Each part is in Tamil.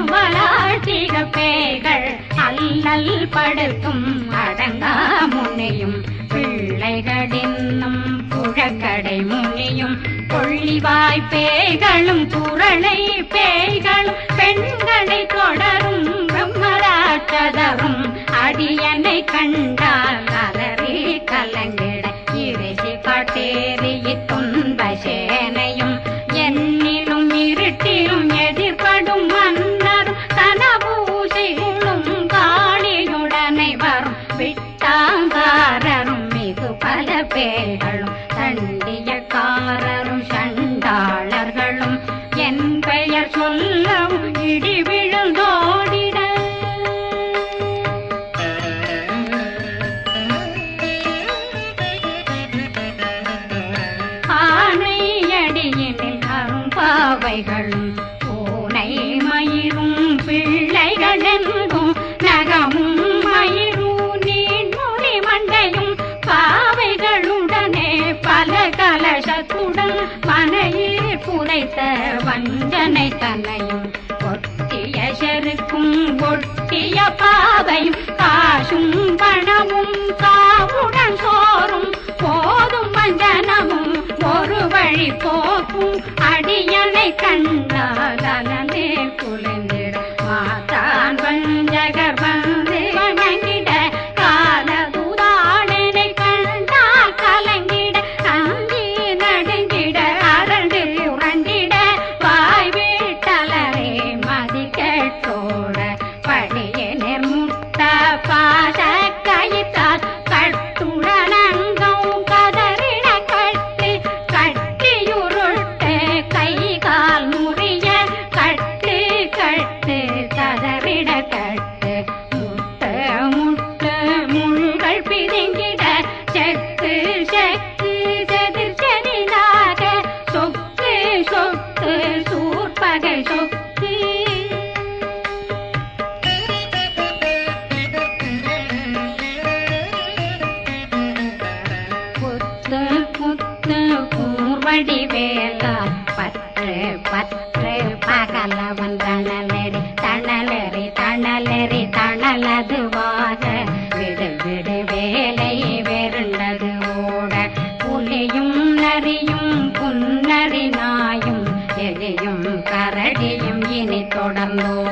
அவ்வளாழ்த்திக பேய்கள் அல்லல் படுத்தும் அடங்கா முனையும். பிள்ளைகளின்னும் புழக்கடை முனியும். கொள்ளிவாய் பேய்களும் குரளை பேய்களும் பெண்களை தொடரும் பிரம்மராட்சதரும் அடியனை கண்டால் விட்டாங்காரரும் மிகு பல பேர்களும் தண்டியக்காரரும் சண்டாளர்களும் என் பெயர் சொல்லவும் இடி விழுந்தோடிட. ஆணையடியினில் அரும்பாவைகளும் மனையில் வஞ்சனை தலையும் ஒட்டிய செருக்கும் ஒட்டிய பாதையும் காசும் பணமும் காவுடன் சோறும் போதும் வஞ்சனமும் ஒரு வழி போக்கும் அடியனை கண்டால் கூர்வடி வேலால் பற்று பற்று. பகலவன் தணலெறி தணலெறி தணலெறி தணலதுவாக. விடு விடு வேலை வெருண்டது ஓட. புலியும் நரியும் புன்னறி நாயும் எலியும் கரடியும் இனி தொடர்ந்தோ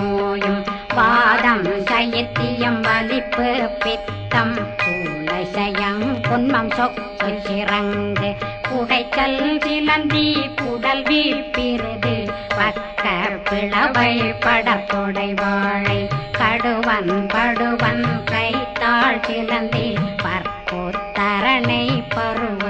தலை நோயும் வாதம் சைத்தியம் வலிப்பு பித்தம் பூலசயம் பொன்மம் சொக்கு சிறங்கு புகைச்சல் சிலந்தி புடல் வீப்பிருது பக்க பிளவை படத்தொடை வாழை கடுவன் படுவன் கைத்தாள் சிலந்தி பற்போத்தரணை பருவ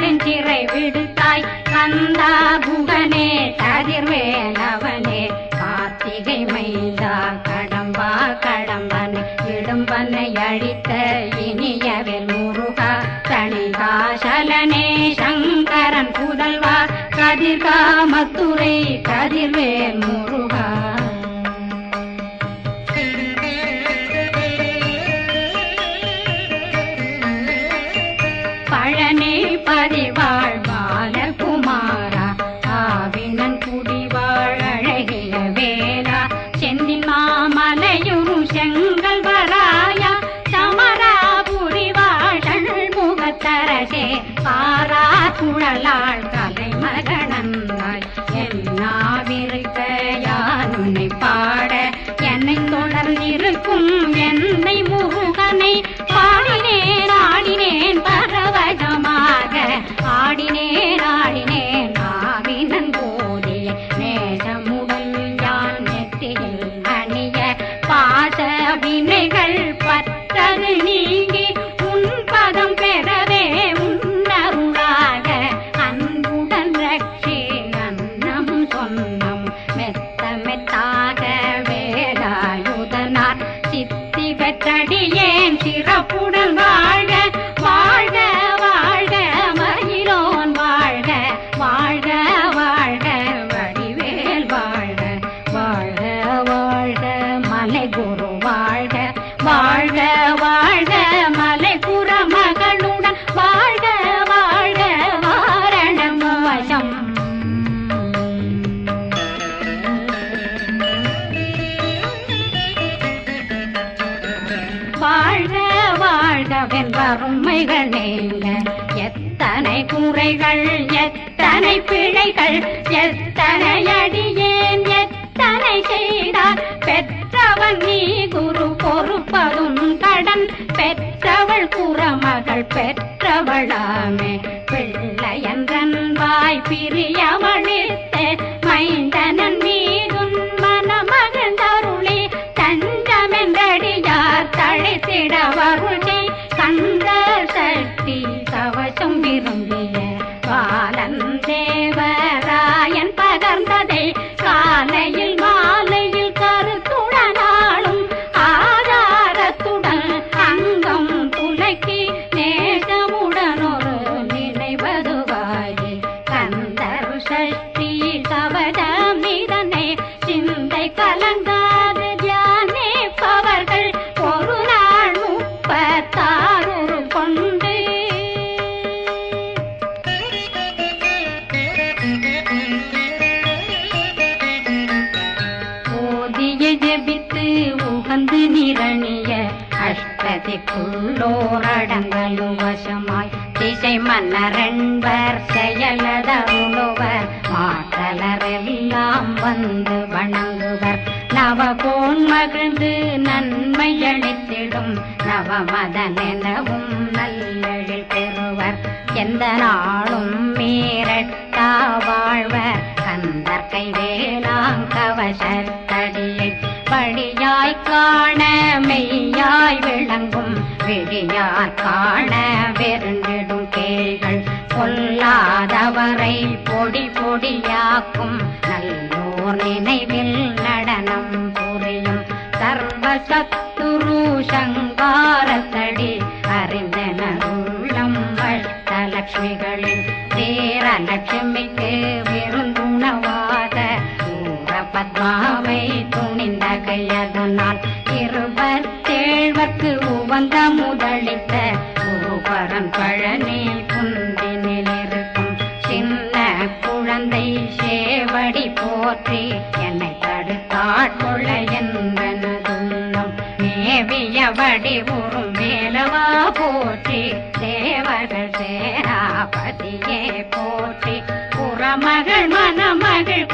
நெடுஞ்சிறை விடுத்தாய். கந்தா புகனே கதிர்வேலவனே கார்த்திகை மைந்தா கடம்பா கடம்பனை இடும்பனை அழித்த இனியவில் முருகா தணிகாசலனே சங்கரன் புதல்வா கதிர்காமத்துறை கதிர்வேல் முருகா அருமைகள் நீங்க. எத்தனை குறைகள் எத்தனை பிழைகள் எத்தனை அடியேன் எத்தனை செய்தார். பெற்றவன் நீ குரு பொறுப்பதும் கடன். பெற்றவள் குறமகள் பெற்றவளாமே. பிள்ளையன் வாய் பிரியவழித்த மைந்தனன் மீதும் மனமகன் தருளி தஞ்சமென்றடியார் தழைத்திட வரும் விரும்பிய வந்து நிரணிய அஷ்டதிக்குள்ளோரடங்கலும் வசமாய் திசை மன்னரண்பர் செயலதருளுவர் மாற்றலரெல்லாம் வந்து வணங்குவர். நவகோன் மகிழ்ந்து நன்மை அளித்திடும் நவமதனெனவும் நல்லழில் பெறுவர். எந்த நாளும் மீரட்டா வாழ்வர் கந்தற்கை வேளாங்கவசத்தடியை படியாய் காண மெய்யாய் விளங்கும் விழியார் காண வெருண்டிடும் கேள்கள் பொல்லாதவரை பொடி பொடியாக்கும் நல்லோர் நினைவில் நடனம் புரியும் சர்வசத்துரு சங்காரத்தடி போற்றி என்னை தடுத்தாட்முளையன்பனதுள்ளம் மேவியபடி உறும் மேலவா போற்றி தேவர்கள் சேராபதியே போற்றி. புறமகள் மணமகள்